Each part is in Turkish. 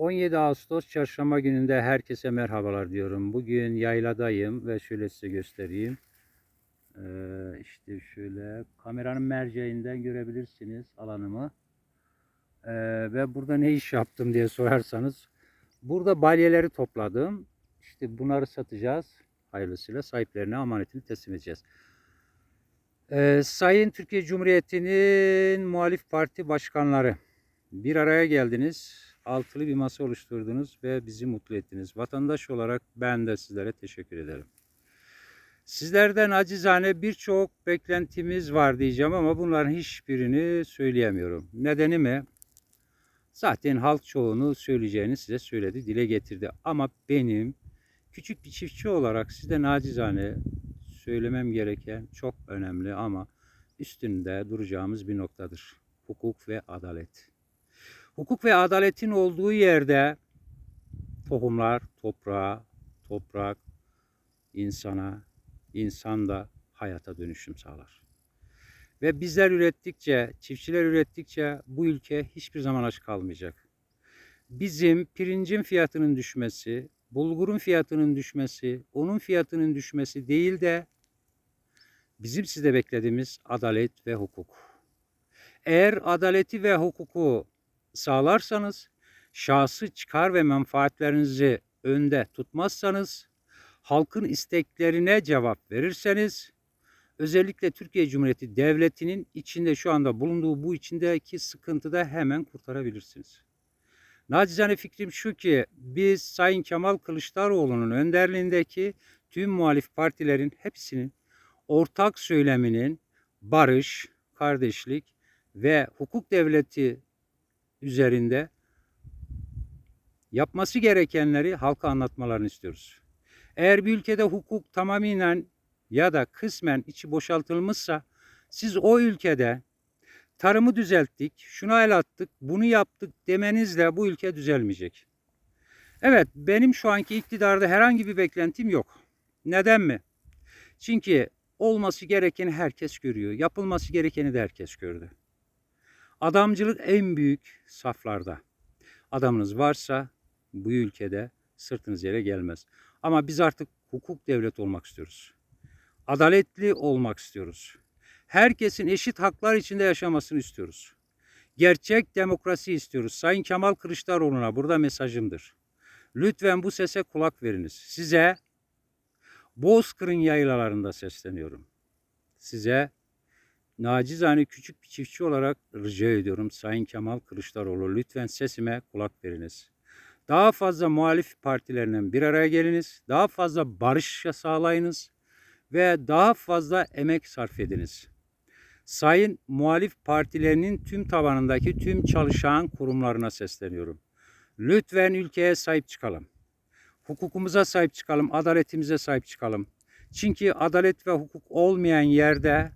17 Ağustos çarşamba gününde herkese merhabalar diyorum. Bugün yayladayım ve şöyle size göstereyim. Ee, işte şöyle kameranın merceğinden görebilirsiniz alanımı. Ee, ve burada ne iş yaptım diye sorarsanız. Burada balyeleri topladım. İşte bunları satacağız. Hayırlısıyla sahiplerine amanetini teslim edeceğiz. Ee, Sayın Türkiye Cumhuriyeti'nin muhalif parti başkanları bir araya geldiniz. Altılı bir masa oluşturdunuz ve bizi mutlu ettiniz. Vatandaş olarak ben de sizlere teşekkür ederim. Sizlerden acizane birçok beklentimiz var diyeceğim ama bunların hiçbirini söyleyemiyorum. Nedeni mi? Zaten halk çoğunu söyleyeceğini size söyledi, dile getirdi. Ama benim küçük bir çiftçi olarak size nacizane söylemem gereken çok önemli ama üstünde duracağımız bir noktadır. Hukuk ve adalet. Hukuk ve adaletin olduğu yerde tohumlar toprağa, toprak insana, insan da hayata dönüşüm sağlar. Ve bizler ürettikçe, çiftçiler ürettikçe bu ülke hiçbir zaman aç kalmayacak. Bizim pirincin fiyatının düşmesi, bulgurun fiyatının düşmesi, onun fiyatının düşmesi değil de bizim sizde beklediğimiz adalet ve hukuk. Eğer adaleti ve hukuku sağlarsanız, şahsı çıkar ve menfaatlerinizi önde tutmazsanız, halkın isteklerine cevap verirseniz, özellikle Türkiye Cumhuriyeti Devleti'nin içinde şu anda bulunduğu bu içindeki sıkıntıda hemen kurtarabilirsiniz. Nacizane fikrim şu ki biz Sayın Kemal Kılıçdaroğlu'nun önderliğindeki tüm muhalif partilerin hepsinin ortak söyleminin barış, kardeşlik ve hukuk devleti üzerinde yapması gerekenleri halka anlatmalarını istiyoruz. Eğer bir ülkede hukuk tamamen ya da kısmen içi boşaltılmışsa siz o ülkede tarımı düzelttik, şuna el attık, bunu yaptık demenizle bu ülke düzelmeyecek. Evet benim şu anki iktidarda herhangi bir beklentim yok. Neden mi? Çünkü olması gerekeni herkes görüyor. Yapılması gerekeni de herkes gördü. Adamcılık en büyük saflarda. Adamınız varsa bu ülkede sırtınız yere gelmez. Ama biz artık hukuk devlet olmak istiyoruz. Adaletli olmak istiyoruz. Herkesin eşit haklar içinde yaşamasını istiyoruz. Gerçek demokrasi istiyoruz. Sayın Kemal Kılıçdaroğlu'na burada mesajımdır. Lütfen bu sese kulak veriniz. Size Bozkır'ın yaylalarında sesleniyorum. Size nacizane küçük bir çiftçi olarak rica ediyorum Sayın Kemal Kılıçdaroğlu lütfen sesime kulak veriniz. Daha fazla muhalif partilerinin bir araya geliniz. Daha fazla barış sağlayınız ve daha fazla emek sarf ediniz. Sayın muhalif partilerinin tüm tabanındaki tüm çalışan kurumlarına sesleniyorum. Lütfen ülkeye sahip çıkalım. Hukukumuza sahip çıkalım, adaletimize sahip çıkalım. Çünkü adalet ve hukuk olmayan yerde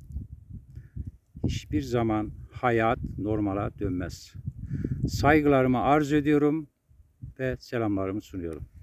hiçbir zaman hayat normala dönmez. Saygılarımı arz ediyorum ve selamlarımı sunuyorum.